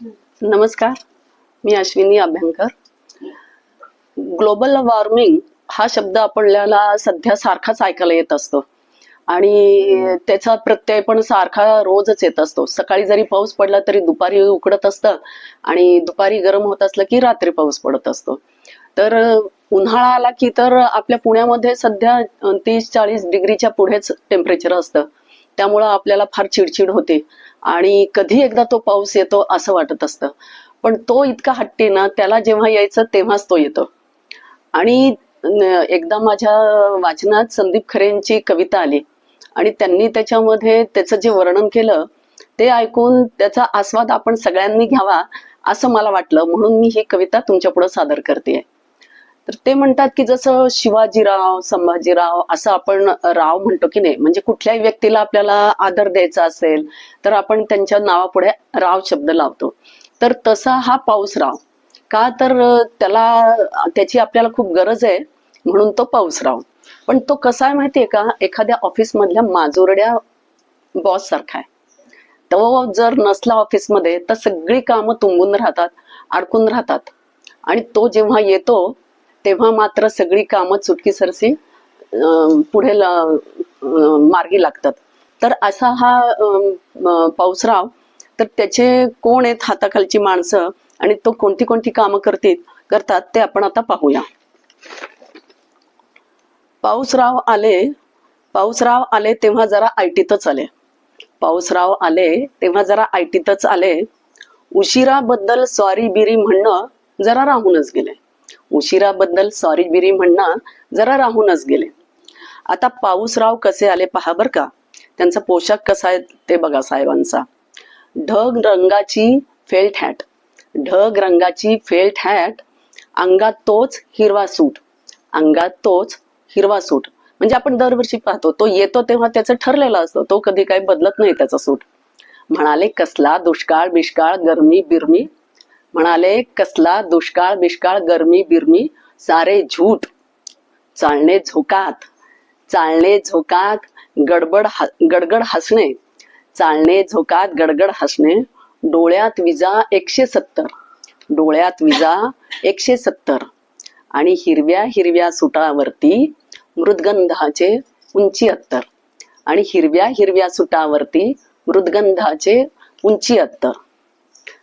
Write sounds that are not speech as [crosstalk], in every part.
नमस्कार मी Ashwini Abhyankar global warming हा शब्द आपल्याला सध्या सारखाच ऐकायला येत असतो. आणि त्याचा प्रत्यय पण सारखा रोजच येत असतो. सकाळी जरी पाऊस पडला तरी दुपारी उकडत असतं आणि दुपारी गरम होत असलं की रात्री पाऊस पडत असतो. तर उन्हाळा आला की तर आपल्या पुण्यामध्ये सध्या तीस चाळीस डिग्रीच्या पुढेच टेम्परेचर असतं. त्यामुळं आपल्याला फार चिडचिड होते. आणि कधी एकदा तो पाऊस येतो असं वाटत असतं. पण तो इतका हट्टी ना त्याला जेव्हा यायचं तेव्हाच तो येतो. आणि एकदा माझ्या वाचनात संदीप खरेंची कविता आली. आणि त्यांनी त्याच्यामध्ये त्याचं जे वर्णन केलं ते ऐकून त्याचा आस्वाद आपण सगळ्यांनी घ्यावा असं मला वाटलं. म्हणून मी ही कविता तुमच्यापुढे सादर करते तर ते म्हणतात की जसं शिवाजीराव संभाजीराव असं आपण राव म्हणतो की नाही म्हणजे कुठल्याही व्यक्तीला आपल्याला आदर द्यायचा असेल तर आपण त्यांच्या नावापुढे राव शब्द लावतो. तर तसा हा पाऊसराव का तर त्याला त्याची आपल्याला खूप गरज आहे म्हणून तो पाऊसराव पण तो कसा आहे माहितीये का? एखाद्या ऑफिस मधल्या माजोरड्या बॉस सारखा आहे. तो जर नसला ऑफिसमध्ये तर सगळी कामं तुंबून राहतात अडकून राहतात. आणि तो जेव्हा येतो तेव्हा मात्र सगळी कामं चुटकीसरशी अं, पुढे मार्गी लागतात. तर असा हा पाऊसराव तर त्याचे कोण आहेत हाताखालची माणसं आणि तो कोणती कोणती कामं करतील करतात ते आपण आता पाहूया. पाऊसराव आले पाऊसराव आले तेव्हा जरा आयटीतच आले. पाऊसराव आले तेव्हा जरा आयटीतच आले. उशिराबद्दल सॉरी बिरी म्हणणं जरा राहूनच गेले. उशिराबद्दल सॉरी बिरी म्हणणं जरा राहूनच गेले. आता पाऊसराव कसे आले पहा बर का. त्यांचा पोशाख कसा आहे ते बघा साहेबांचा. ढग रंगाची फेल्ट हॅट ढग रंगाची फेल्ट हॅट अंगात तोच हिरवा सूट. अंगात तोच हिरवा सूट. म्हणजे आपण दरवर्षी पाहतो तो येतो तेव्हा त्याचं ठरलेला असतो तो कधी काही बदलत नाही त्याचा सूट. म्हणाले कसला दुष्काळ बिष्काळ गरमी बिरमी म्हणाले कसला दुष्काळ बिष्काळ गरमी बिरमी सारे झूट चालणे झोकात. चालणे झोकात गडबड गडगड हसणे. चालणे झोकात गडगड हसणे. डोळ्यात विजा एकशे सत्तर. डोळ्यात विजा एकशे सत्तर. आणि हिरव्या हिरव्या सुटावरती मृदगंधाचे उंची अत्तर आणि हिरव्या हिरव्या सुटावरती मृदगंधाचे उंची अत्तर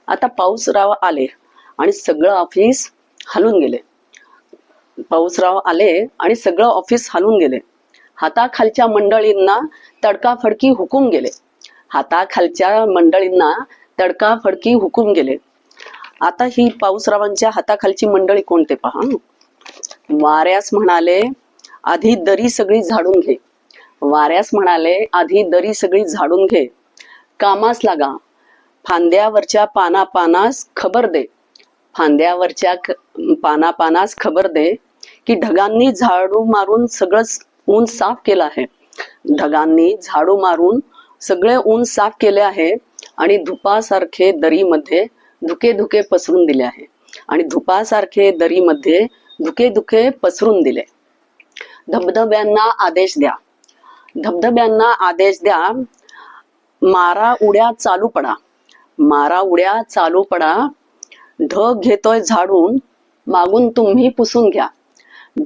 आता पाऊसराव आले आणि सगळं ऑफिस हलून गेले. पाऊसराव आले आणि सगळं ऑफिस हलून गेले. हाताखालच्या मंडळींना तडकाफडकी हुकूम गेले. हाताखालच्या मंडळींना तडकाफडकी हुकूम गेले. आता ही पाऊसरावांच्या हाताखालची मंडळी कोणते पहा? वाऱ्यास म्हणाले आधी दरी सगळी झाडून घे. वाऱ्यास म्हणाले आधी दरी सगळी झाडून घे. कामास लागा. फांद्यावरच्या पाना पानास खबर दे. फांद्यावरच्या पानापानास पाना पानास खबर दे की ढगांनी झाडू मारून सगळंच ऊन साफ केलं आहे. ढगांनी झाडू मारून सगळे ऊन साफ केले आहे आणि धुपासारखे दरीमध्ये धुके धुके पसरून दिले आहे. आणि धुपासारखे दरीमध्ये धुके धुके पसरून दिले. धबधब्यांना आदेश द्या. धबधब्यांना आदेश द्या मारा उड्या चालू पडा. मारा उड्या चालू पडा ढग घेतोय झाडून मागून तुम्ही पुसून घ्या.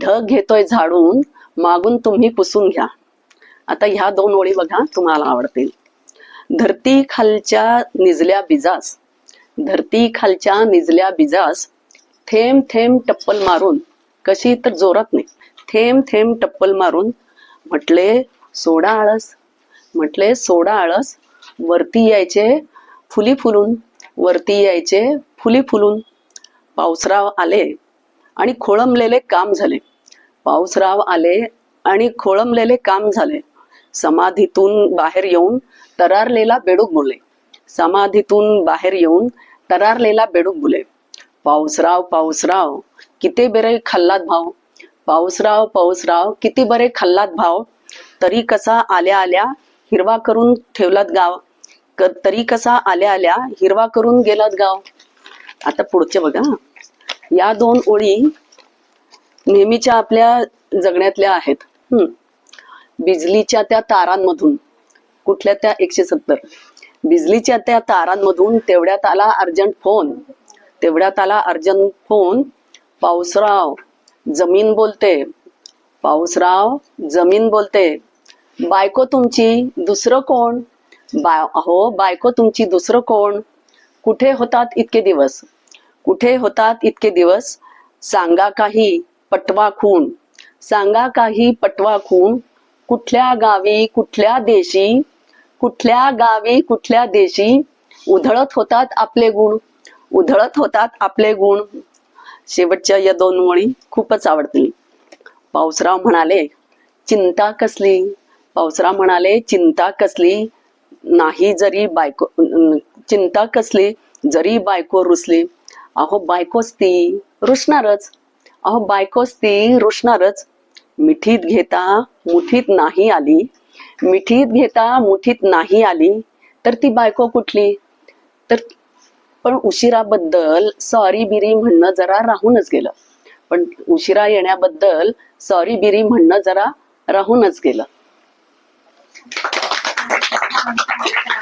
ढग घेतोय झाडून मागून तुम्ही पुसून घ्या. आता ह्या दोन ओळी बघा तुम्हाला आवडतील. धरती खालच्या निजल्या बिजास धरती खालच्या निजल्या बिजास थेंब थेंब टप्पल मारून कशी तर जोरात नाही थेंब थेंब टप्पल मारून म्हटले सोडा आळस. म्हटले सोडा आळस. वरती यायचे फुली फुलून वरती यायचे फुली फुलून पावसराव आले आणि खोळंबलेले काम झाले. पावसराव आले आणि खोळंबलेले काम झाले. समाधीतून बाहेर येऊन तरारलेला बेडूक बोले समाधीतून बाहेर येऊन तरारलेला बेडूक बोले पाऊसराव पाऊसराव किती बरे खाल्लात भाव पाऊसराव पाऊसराव किती बरे खाल्लात भाव तरी कसा आल्या आल्या हिरवा करून ठेवलात गाव. तरी कसा आल्या आल्या हिरवा करून गेलात गाव. आता पुढचे बघा. या दोन ओळी नेहमीच्या आपल्या जगण्यातल्या आहेत. हम्म. बिजलीच्या त्या तारांमधून कुठल्या त्या एकशे सत्तर? बिजलीच्या त्या तारांमधून तेवढ्यात आला अर्जंट फोन. तेवढ्यात आला अर्जंट फोन. पाऊसराव जमीन बोलते. पाऊसराव जमीन बोलते. बायको तुमची दुसरं कोण? बा अहो बायको तुमची दुसरं कोण? कुठे होतात इतके दिवस? कुठे होतात इतके दिवस? सांगा काही पटवा खून. सांगा काही पटवा खून. कुठल्या गावी कुठल्या देशी? कुठल्या गावी कुठल्या देशी? उधळत होतात आपले गुण. उधळत होतात आपले गुण. शेवटच्या या दोन मुळी खूपच आवडतील. पावसराव म्हणाले चिंता कसली? पावसराव म्हणाले चिंता कसली? नाही जरी बायको चिंता कसली जरी बायको रुसली अहो बायकोच ती रुसणारच. अहो बायकोच ती रुसणारच. मिठीत घेता मुठीत नाही आली. मिठीत घेता मुठीत नाही आली. तर ती बायको कुठली? तर पण उशिराबद्दल सॉरी बिरी म्हणणं जरा राहूनच गेलं. पण उशिरा येण्याबद्दल सॉरी बिरी म्हणणं जरा राहूनच गेलं. Gracias. [laughs]